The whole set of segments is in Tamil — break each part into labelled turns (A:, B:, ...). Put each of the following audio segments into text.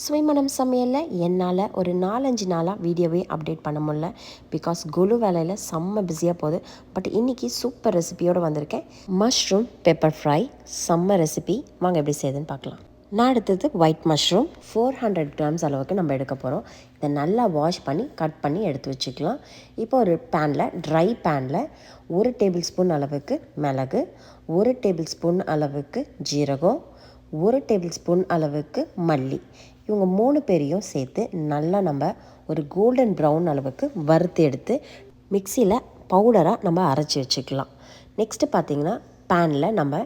A: சுவைமணம் சமையலில் என்னால் ஒரு நாலஞ்சு நாளாக வீடியோவே அப்டேட் பண்ண முடில பிகாஸ் குழு வேலையில் செம்ம பிஸியாக போகுது. பட் இன்றைக்கி சூப்பர் ரெசிபியோடு வந்திருக்கேன். மஷ்ரூம் பெப்பர் ஃப்ரை செம்ம ரெசிபி வாங்க எப்படி செய்யுதுன்னு பார்க்கலாம். நான் எடுத்தது white mushroom four hundred grams அளவுக்கு நம்ம எடுக்க போகிறோம் இதை நல்லா வாஷ் பண்ணி கட் பண்ணி எடுத்து வச்சுக்கலாம். இப்போ ஒரு பேனில் ட்ரை பேனில் ஒரு டேபிள் ஸ்பூன் அளவுக்கு மிளகு ஒரு டேபிள் ஸ்பூன் அளவுக்கு ஜீரகம் ஒரு டேபிள் ஸ்பூன் அளவுக்கு மல்லி. இவங்க மூணு பேரையும் சேர்த்து நல்லா நம்ம ஒரு கோல்டன் ப்ரௌன் அளவுக்கு வறுத்து எடுத்து மிக்சியில் பவுடராக நம்ம அரைச்சி வச்சுக்கலாம். நெக்ஸ்ட்டு பார்த்திங்கன்னா பேனில் நம்ம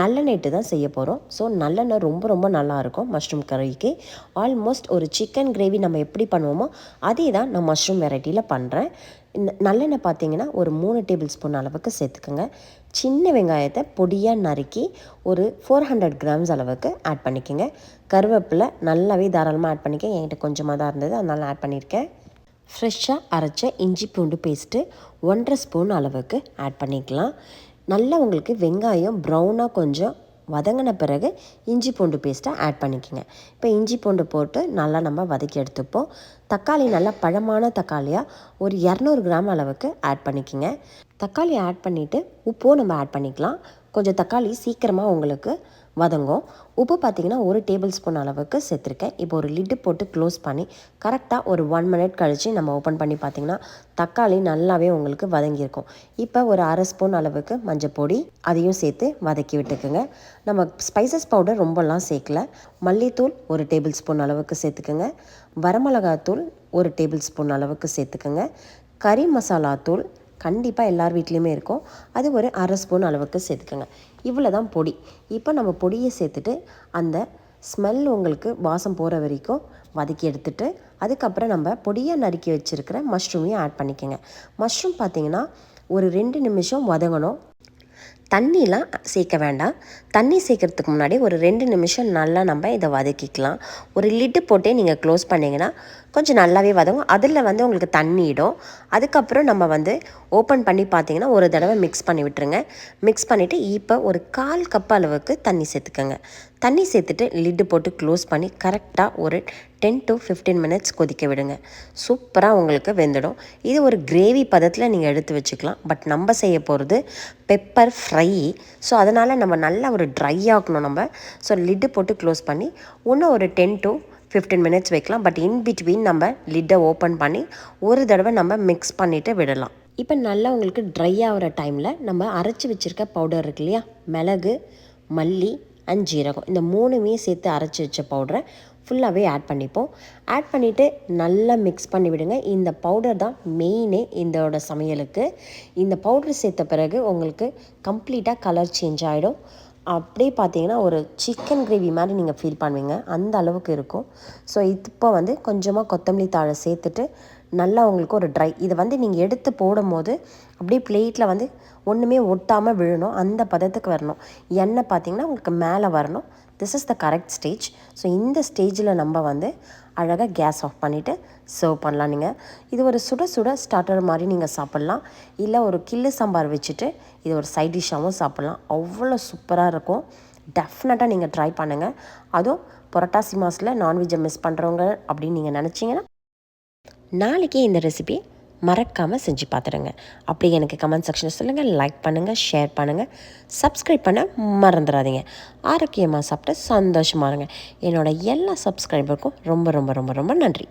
A: நல்லெண்ணெய்ட்டு தான் செய்ய போகிறோம் ஸோ நல்லெண்ணெய் ரொம்ப ரொம்ப நல்லாயிருக்கும் மஷ்ரூம் கறிக்கு ஆல்மோஸ்ட் ஒரு சிக்கன் கிரேவி நம்ம எப்படி பண்ணுவோமோ அதே தான் நான் மஷ்ரூம் வெரைட்டியில் பண்ணுறேன் நல்லெண்ணெய் பார்த்தீங்கன்னா ஒரு மூணு டேபிள் ஸ்பூன் அளவுக்கு சேர்த்துக்கோங்க. சின்ன வெங்காயத்தை பொடியாக நறுக்கி ஒரு ஃபோர் ஹண்ட்ரட் கிராம்ஸ் அளவுக்கு ஆட் பண்ணிக்கோங்க. கருவேப்பிலை நல்லாவே தாராளமாக ஆட் பண்ணிக்க. என்கிட்ட கொஞ்சமாக தான் இருந்தது. அதனால் ஆட் பண்ணியிருக்கேன் ஃப்ரெஷ்ஷாக அரைச்ச இஞ்சி பூண்டு பேஸ்ட்டு ஒன்றரை ஸ்பூன் அளவுக்கு ஆட் பண்ணிக்கலாம். நல்லா உங்களுக்கு வெங்காயம் ப்ரௌனாக கொஞ்சம் வதங்கின பிறகு இஞ்சி பூண்டு பேஸ்ட்டை ஆட் பண்ணிக்கோங்க. இப்போ இஞ்சி பூண்டு போட்டு நல்லா நம்ம வதக்கி எடுத்துப்போம். தக்காளி நல்லா பழமான தக்காளியாக ஒரு இரநூறு கிராம் அளவுக்கு ஆட் பண்ணிக்கோங்க. தக்காளி ஆட் பண்ணிவிட்டு உப்பும் நம்ம ஆட் பண்ணிக்கலாம். கொஞ்சம் தக்காளி சீக்கிரமாக உங்களுக்கு வதங்கும் உப்பு பார்த்திங்கன்னா ஒரு டேபிள் ஸ்பூன் அளவுக்கு சேர்த்துருக்கேன். இப்போ ஒரு லிட்டு போட்டு க்ளோஸ் பண்ணி கரெக்டாக ஒரு ஒன் மினிட் கழித்து நம்ம ஓப்பன் பண்ணி பார்த்திங்கன்னா தக்காளி நல்லாவே உங்களுக்கு வதங்கியிருக்கும். இப்போ ஒரு அரை ஸ்பூன் அளவுக்கு மஞ்சள் பொடி அதையும் சேர்த்து வதக்கி விட்டுக்குங்க. நம்ம ஸ்பைசஸ் பவுடர் ரொம்பலாம் சேர்க்கல. மல்லித்தூள் ஒரு டேபிள் ஸ்பூன் அளவுக்கு சேர்த்துக்குங்க. வரமிளகாத்தூள் ஒரு டேபிள் ஸ்பூன் அளவுக்கு சேர்த்துக்குங்க. கறி மசாலா தூள் கண்டிப்பாக எல்லார் வீட்லேயுமே இருக்கும். அது ஒரு அரை ஸ்பூன் அளவுக்கு சேர்த்துக்கோங்க. இவ்வளோ தான் பொடி. இப்போ நம்ம பொடியை சேர்த்துட்டு அந்த ஸ்மெல் உங்களுக்கு வாசம் போகிற வரைக்கும் வதக்கி எடுத்துட்டு அதுக்கப்புறம் நம்ம பொடியை நறுக்கி வச்சுருக்கிற மஷ்ரூமையும் ஆட் பண்ணிக்கோங்க. மஷ்ரூம் பார்த்திங்கன்னா ஒரு ரெண்டு நிமிஷம் வதங்கணும். தண்ணிலாம் சேர்க்க வேண்டாம். தண்ணி சேர்க்கறதுக்கு முன்னாடி ஒரு ரெண்டு நிமிஷம் நல்லா நம்ம இதை வதக்கிக்கலாம். ஒரு லிட்டு போட்டே நீங்கள் க்ளோஸ் பண்ணிங்கன்னா கொஞ்சம் நல்லாவே வதங்கும். அதில் வந்து உங்களுக்கு தண்ணிடும் அதுக்கப்புறம் நம்ம வந்து ஓப்பன் பண்ணி பார்த்தீங்கன்னா ஒரு தடவை மிக்ஸ் பண்ணி விட்டுருங்க. மிக்ஸ் பண்ணிவிட்டு இப்போ ஒரு கால் கப் அளவுக்கு தண்ணி சேர்த்துக்கோங்க. தண்ணி சேர்த்துட்டு லிட்டு போட்டு க்ளோஸ் பண்ணி கரெக்டாக ஒரு டென் டு ஃபிஃப்டீன் மினிட்ஸ் கொதிக்க விடுங்க. சூப்பராக உங்களுக்கு வெந்துடும். இது ஒரு கிரேவி பதத்தில் நீங்கள் எடுத்து வச்சுக்கலாம். பட் நம்ம செய்ய போகிறது பெப்பர் ஃப்ரை ஸோ அதனால் நம்ம நல்லா ஒரு ட்ரை ஆக்கணும் நம்ம. ஸோ லிட்டு போட்டு க்ளோஸ் பண்ணி இன்னும் ஒரு டென் டு ஃபிஃப்டீன் மினிட்ஸ் வைக்கலாம். பட் இன் பிட்வீன் நம்ம லிட்டை ஓப்பன் பண்ணி ஒரு தடவை நம்ம மிக்ஸ் பண்ணிவிட்டு விடலாம். இப்போ நல்லா உங்களுக்கு ட்ரை ஆகிற டைமில் நம்ம அரைச்சி வச்சுருக்க பவுடர் இருக்கு இல்லையா? மிளகு மல்லி அண்ட் ஜீரகம். இந்த மூணுமே சேர்த்து அரைச்சி வச்ச பவுடரை ஃபுல்லாகவே ஆட் பண்ணிப்போம். ஆட் பண்ணிவிட்டு நல்லா மிக்ஸ் பண்ணி விடுங்க. இந்த பவுடர் தான் மெயினே இதோட சமையலுக்கு. இந்த பவுடர் சேர்த்த பிறகு உங்களுக்கு கம்ப்ளீட்டாக கலர் சேஞ்ச் ஆகிடும் அப்படியே பார்த்தீங்கன்னா ஒரு சிக்கன் கிரேவி மாதிரி நீங்கள் ஃபீல் பண்ணுவீங்க. அந்த அளவுக்கு இருக்கும். ஸோ இப்போ வந்து கொஞ்சமாக கொத்தமல்லி தாழை சேர்த்துட்டு நல்லா உங்களுக்கு ஒரு ட்ரை இதை வந்து நீங்கள் எடுத்து போடும் போது அப்படியே பிளேட்டில் வந்து ஒன்றுமே ஒட்டாமல் விழணும். அந்த பதத்துக்கு வரணும். எண்ணெய் பார்த்தீங்கன்னா உங்களுக்கு மேலே வரணும். This is the correct stage so இந்த ஸ்டேஜில் நம்ம வந்து அழகாக கேஸ் ஆஃப் பண்ணிவிட்டு சர்வ் பண்ணலாம் நீங்கள் இது ஒரு சுட சுட ஸ்டார்டர் மாதிரி நீங்கள் சாப்பிட்லாம். இல்லை ஒரு கில்லு சாம்பார் வச்சுட்டு இது ஒரு சைட் டிஷ்ஷாகவும் சாப்பிட்லாம். அவ்வளோ சூப்பராக இருக்கும். டெஃபினட்டாக நீங்கள் ட்ரை பண்ணுங்கள் அதுவும் புரட்டாசி மாதத்தில் நான்வெஜ்ஜை மிஸ் பண்ணுறவங்க அப்படின்னு நீங்கள் நினச்சிங்கன்னா நாளைக்கே இந்த ரெசிபி மறக்காமல் செஞ்சு பார்த்துடுங்க அப்படி எனக்கு கமெண்ட் செக்ஷனில் சொல்லுங்கள் லைக் பண்ணுங்கள் ஷேர் பண்ணுங்கள் சப்ஸ்கிரைப் பண்ண மறந்துடாதீங்க. ஆரோக்கியமாக சாப்பிட்டு சந்தோஷமாக இருங்க. என்னோடய எல்லா சப்ஸ்கிரைபருக்கும் ரொம்ப ரொம்ப ரொம்ப ரொம்ப நன்றி.